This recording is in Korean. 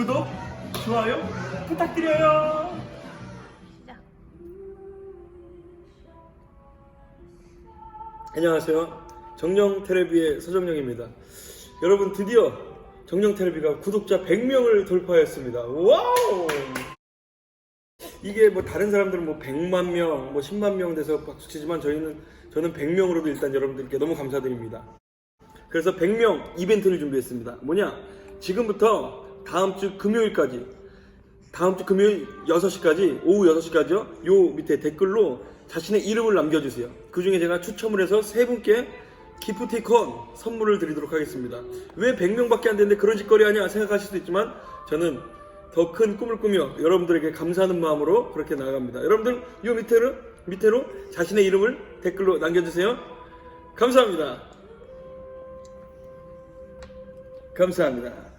구독, 좋아요 부탁드려요. 안녕하세요. 정령 테레비의 서정령입니다. 여러분 드디어 정령 테레비가 구독자 100명을 돌파했습니다. 와우! 이게 뭐 다른 사람들은 뭐 100만 명, 뭐 10만 명 돼서 박수치지만 저희는 저는 100명으로도 일단 여러분들께 너무 감사드립니다. 그래서 100명 이벤트를 준비했습니다. 뭐냐? 지금부터 다음 주 금요일까지 다음 주 금요일 6시까지 오후 6시까지요. 요 밑에 댓글로 자신의 이름을 남겨주세요. 그 중에 제가 추첨을 해서 세 분께 기프티콘 선물을 드리도록 하겠습니다. 왜 100명밖에 안 되는데 그런 짓거리 하냐 생각하실 수도 있지만 저는 더 큰 꿈을 꾸며 여러분들에게 감사하는 마음으로 그렇게 나아갑니다. 여러분들 요 밑에로 밑에로 자신의 이름을 댓글로 남겨주세요. 감사합니다. 감사합니다.